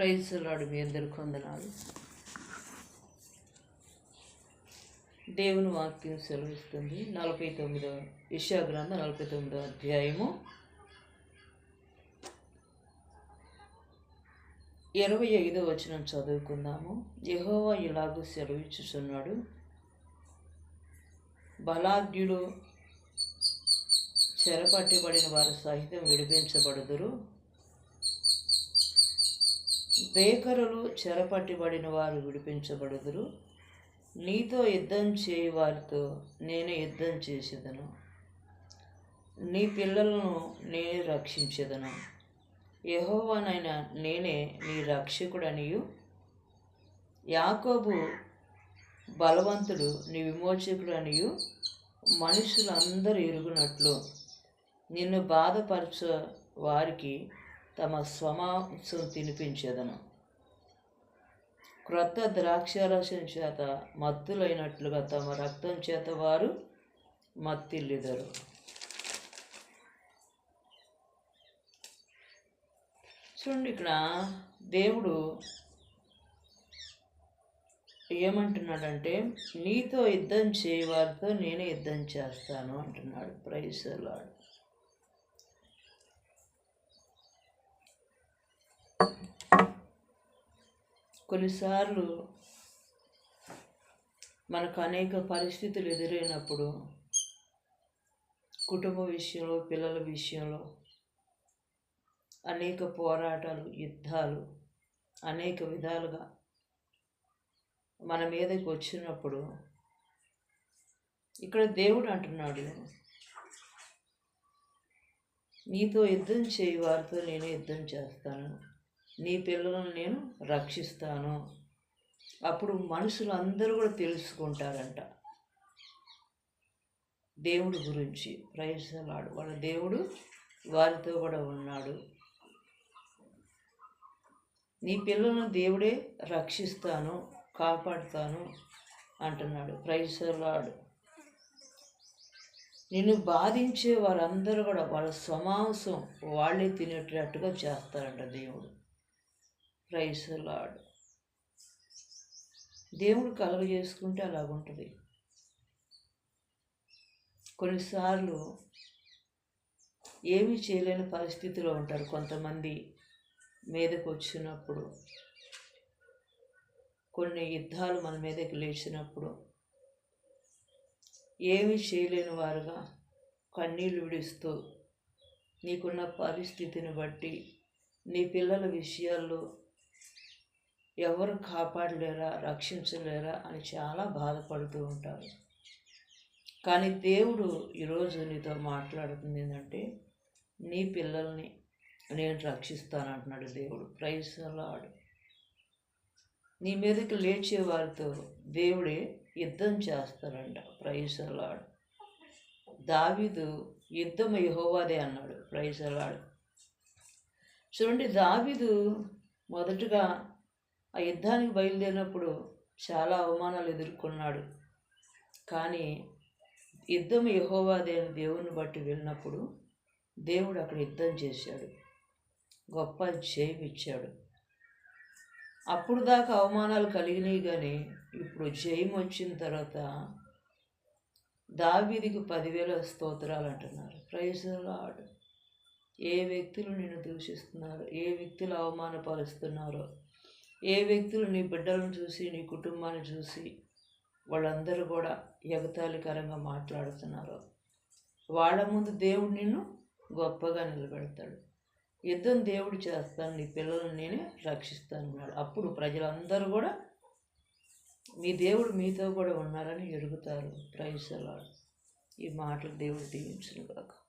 Praise లాడు మీ అందరి వందనాలు. దేవుని వాక్యం సెలవిస్తుంది నలభై తొమ్మిదవ ఇషా నలభై తొమ్మిదవ అధ్యాయము. ఇరవై ఐదో వచనం చదువుకుందాము. యహోవా ఇలాగూ సెలవిచ్చుచున్నాడు. బలాఢ్యుడు చెరపట్టబడిన వారు సహితం విడిపించబడుదురు. బేకరులు చెరపట్టిబడిన వారు విడిపించబడుదురు. నీతో యుద్ధం చేయి వారితో నేనే యుద్ధం చేసేదను. నీ పిల్లలను నేనే రక్షించేదను. యహోవానైనా నేనే నీ రక్షకుడనియు. యాకోబు బలవంతుడు నీ విమోచకుడనియు. మనుషులందరూ ఎరుగునట్లు నిన్ను బాధపరచ వారికి తమ స్వమాంసం తినిపించేదను. క్రొత్త ద్రాక్షారసం చేత మత్తులైనట్లుగా తమ రక్తం చేత వారు మత్తిల్లిదరు. చూడండి ఇక్కడ దేవుడు ఏమంటున్నాడంటే నీతో యుద్ధం చేయవారితో నేనే యుద్ధం చేస్తాను అంటున్నాడు. ప్రైసలాడు కొన్నిసార్లు మనకు అనేక పరిస్థితులు ఎదురైనప్పుడు కుటుంబ విషయంలో పిల్లల విషయంలో అనేక పోరాటాలు యుద్ధాలు అనేక విధాలుగా మన మీదకి వచ్చినప్పుడు ఇక్కడ దేవుడు అంటున్నాడు నీతో యుద్ధం చేయి వారితో నేను యుద్ధం చేస్తాను. నీ పిల్లలను నేను రక్షిస్తాను. అప్పుడు మనుషులు అందరూ కూడా తెలుసుకుంటారంట. దేవుడి గురించి ప్రయత్నాడు వాళ్ళ దేవుడు వారితో కూడా ఉన్నాడు. నీ పిల్లలను దేవుడే రక్షిస్తాను కాపాడుతాను అంటున్నాడు. ప్రైసలాడు నిన్ను బాధించే వారందరూ కూడా వాళ్ళ స్వమాంసం వాళ్ళే తినేటట్టుగా చేస్తారంట దేవుడు. ప్రైసలాడు దేవుడు కలుగ చేసుకుంటే అలాగుంటుంది. కొన్నిసార్లు ఏమీ చేయలేని పరిస్థితిలో ఉంటారు కొంతమంది మీదకు వచ్చినప్పుడు. కొన్ని యుద్ధాలు మన మీదకి లేచినప్పుడు. ఏమీ చేయలేని వారుగా కన్నీళ్ళు విడుస్తూ నీకున్న పరిస్థితిని బట్టి నీ పిల్లల విషయాల్లో ఎవరు కాపాడలేరా రక్షించలేరా అని చాలా బాధపడుతూ ఉంటారు. కానీ దేవుడు ఈరోజు నీతో మాట్లాడుతుంది ఏంటంటే నీ పిల్లల్ని నేను రక్షిస్తానంటున్నాడు దేవుడు. ప్రైజ్ నీ మీదకి లేచే వారితో దేవుడే యుద్ధం చేస్తాడంట. ప్రైజ్ లాడు దావీదు యుద్ధం యహోవాదే అన్నాడు. ప్రైజ్ చూడండి దావీదు మొదటగా ఆ యుద్ధానికి బయలుదేరినప్పుడు చాలా అవమానాలు ఎదుర్కొన్నాడు. కానీ యుద్ధం యహోవాదే అని దేవుని బట్టి వెళ్ళినప్పుడు దేవుడు అక్కడ యుద్ధం చేశాడు. గొప్ప జయం ఇచ్చాడు. అప్పుడు దాకా అవమానాలు కలిగినాయి కానీ ఇప్పుడు జయం వచ్చిన తర్వాత దావీదికి పదివేల స్తోత్రాలు అంటున్నారు. ప్రైజలాడు ఏ వ్యక్తులు నిన్ను దూషిస్తున్నారు? ఏ వ్యక్తులు అవమానపరుస్తున్నారో? ఏ వ్యక్తులు నీ బిడ్డలను చూసి నీ కుటుంబాన్ని చూసి వాళ్ళందరూ కూడా ఎగతాళికరంగా మాట్లాడుతున్నారు. వాళ్ళ ముందు దేవుడు నిన్ను గొప్పగా నిలబెడతాడు. యుద్ధం దేవుడు చేస్తాను నీ పిల్లలను నేనే రక్షిస్తాను అప్పుడు ప్రజలందరూ కూడా మీ దేవుడు మీతో కూడా ఉన్నారని ఎరుగుతారు. ప్రైసలాడు ఈ మాటలు దేవుడు దీవించను కాక